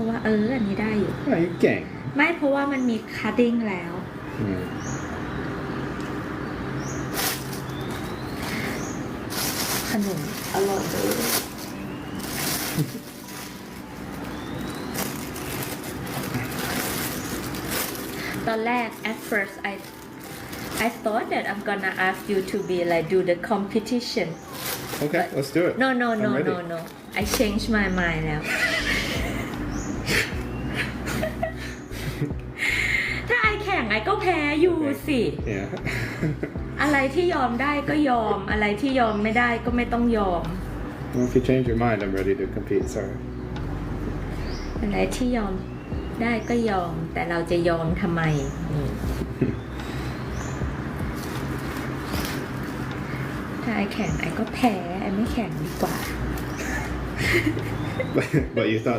ราะว่าเอออันนี้ได้อยู่อะเก่งไม่เพราะว่ามันมีคัดดิ้งแล้ว อืมขนมอร่อยเลยตอนแรก at first I I thought that I'm gonna ask you to be like do the competition Okay let's do it no no I'm no ready. no no I changed my mind แไอแข่งไอก็แพ้อยู่สิ yeah อะไรที่ยอมได้ก็ยอม อะไรที่ยอมไม่ได้ก็ไม่ต้องยอม well if you change your mind I'm ready to compete sorry อะไรที่ยอมได้ก็ยอม แต่เราจะยอมทำไมนี่ถ้าไอแข่งไอก็แพ้ไอไม่แข่งดีกว่า but, but you thought